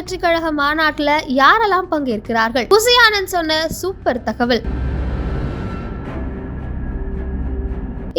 வெற்றி கழக மாநாட்டுல யாரெல்லாம் பங்கேற்கிறார்கள்? குசி ஆனந்த் சொன்ன சூப்பர் தகவல்.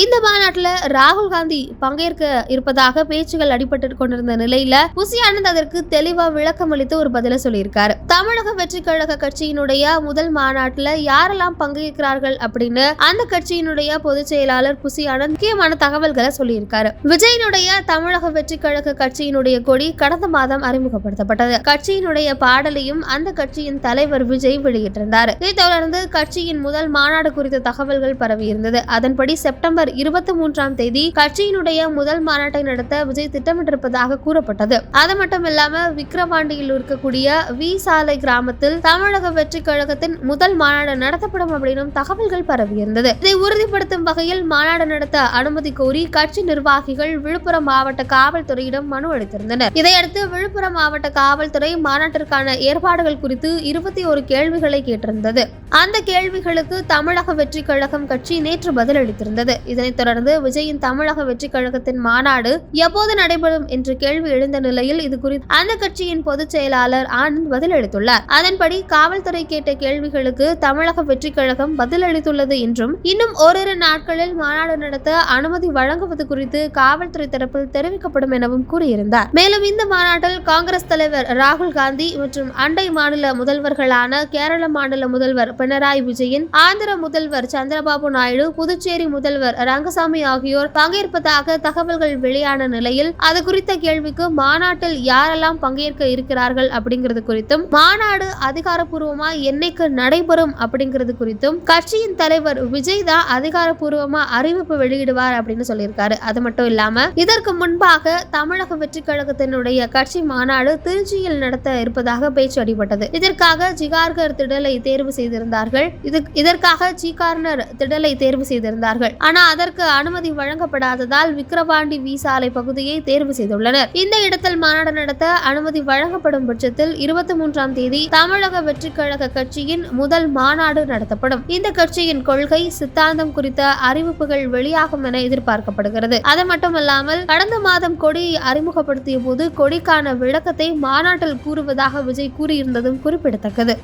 இந்த மாநாட்டில் ராகுல் காந்தி பங்கேற்க இருப்பதாக பேச்சுகள் அடிபட்டு கொண்டிருந்த நிலையில புசி ஆனந்த் அதற்கு தெளிவா விளக்கம் அளித்து ஒரு பதில சொல்லியிருக்காரு. தமிழக வெற்றி கழக கட்சியினுடைய முதல் மாநாட்டுல யாரெல்லாம் பங்கேற்கிறார்கள் அப்படின்னு அந்த கட்சியினுடைய பொதுச் செயலாளர் புசி ஆனந்த் முக்கியமான தகவல்களை சொல்லியிருக்காரு. விஜயனுடைய தமிழக வெற்றி கழக கட்சியினுடைய கொடி கடந்த மாதம் அறிமுகப்படுத்தப்பட்டது. கட்சியினுடைய பாடலையும் அந்த கட்சியின் தலைவர் விஜய் வெளியிட்டிருந்தார். இதைத் தொடர்ந்து கட்சியின் முதல் மாநாடு குறித்த தகவல்கள் பரவியிருந்தது. அதன்படி செப்டம்பர் இருபத்தி மூன்றாம் தேதி கட்சியினுடைய முதல் மாநாட்டை நடத்த விஜய் திட்டமிட்டிருப்பதாக கூறப்பட்டது. அது மட்டும் இல்லாம விக்கிரவாண்டியில் இருக்கக்கூடிய வி சாலை கிராமத்தில் தமிழக வெற்றி கழகத்தின் முதல் மாநாடு நடத்தப்படும் அப்படின்னும் தகவல்கள் பரவியிருந்தது. இதை உறுதிப்படுத்தும் வகையில் மாநாடு நடத்த அனுமதி கோரி கட்சி நிர்வாகிகள் விழுப்புரம் மாவட்ட காவல்துறையிடம் மனு அளித்திருந்தனர். இதையடுத்து விழுப்புரம் மாவட்ட காவல்துறை மாநாட்டிற்கான ஏற்பாடுகள் குறித்து இருபத்தி ஒரு கேள்விகளை கேட்டிருந்தது. அந்த கேள்விகளுக்கு தமிழக வெற்றி கழகம் கட்சி நேற்று பதிலளித்திருந்தது. இதனைத் தொடர்ந்து விஜயின் தமிழக வெற்றிக் கழகத்தின் மாநாடு எப்போது நடைபெறும் என்ற கேள்வி எழுந்த நிலையில் இது குறித்து அந்த கட்சியின் பொதுச் செயலாளர் ஆனந்த் பதிலளித்துள்ளார். அதன்படி காவல்துறை கேட்ட கேள்விகளுக்கு தமிழக வெற்றிக் கழகம் பதிலளித்துள்ளது என்றும் இன்னும் ஓரிரு நாட்களில் மாநாடு நடத்த அனுமதி வழங்குவது குறித்து காவல்துறை தரப்பில் தெரிவிக்கப்படும் எனவும் கூறியிருந்தார். மேலும் இந்த மாநாட்டில் காங்கிரஸ் தலைவர் ராகுல் காந்தி மற்றும் அண்டை மாநில முதல்வர்களான கேரள மாநில முதல்வர் பினராயி விஜயன் ஆந்திர முதல்வர் சந்திரபாபு நாயுடு புதுச்சேரி முதல்வர் ரங்கசாமி ஆகியோர் பங்கேற்பதாக தகவல்கள் வெளியான நிலையில் அது குறித்த கேள்விக்கு மாநாட்டில் யாரெல்லாம் பங்கேற்க இருக்கிறார்கள் அப்படிங்கிறது குறித்தும் மாநாடு அதிகாரப்பூர்வமா என்னைக்கு நடைபெறும் அப்படிங்கிறது குறித்தும் கட்சியின் தலைவர் விஜய் தான் அதிகாரப்பூர்வமா அறிவிப்பு வெளியிடுவார் அப்படின்னு சொல்லியிருக்காரு. அது மட்டும் இல்லாம இதற்கு முன்பாக தமிழக வெற்றி கழகத்தினுடைய கட்சி மாநாடு திருச்சியில் நடத்த இருப்பதாக பேச்சு அடிபட்டது. இதற்காக ஜிகார்கர் திடலை தேர்வு செய்திருந்தார்கள். இது இதற்காக ஜிகார்னர் திடலை தேர்வு செய்திருந்தார்கள். ஆனால் அதற்கு அனுமதி வழங்கப்படாததால் விக்கிரவாண்டி வி சாலை பகுதியை தேர்வு செய்துள்ளனர். இந்த இடத்தில் மாநாடு நடத்த அனுமதி வழங்கப்படும் பட்சத்தில் இருபத்தி மூன்றாம் தேதி தமிழக வெற்றி கழக கட்சியின் முதல் மாநாடு நடத்தப்படும். இந்த கட்சியின் கொள்கை சித்தாந்தம் குறித்த அறிவிப்புகள் வெளியாகும் என எதிர்பார்க்கப்படுகிறது. அது மட்டுமல்லாமல் கடந்த மாதம் கொடியை அறிமுகப்படுத்திய போது கொடிக்கான விளக்கத்தை மாநாட்டில் கூறுவதாக விஜய் கூறியிருந்ததும் குறிப்பிடத்தக்கது.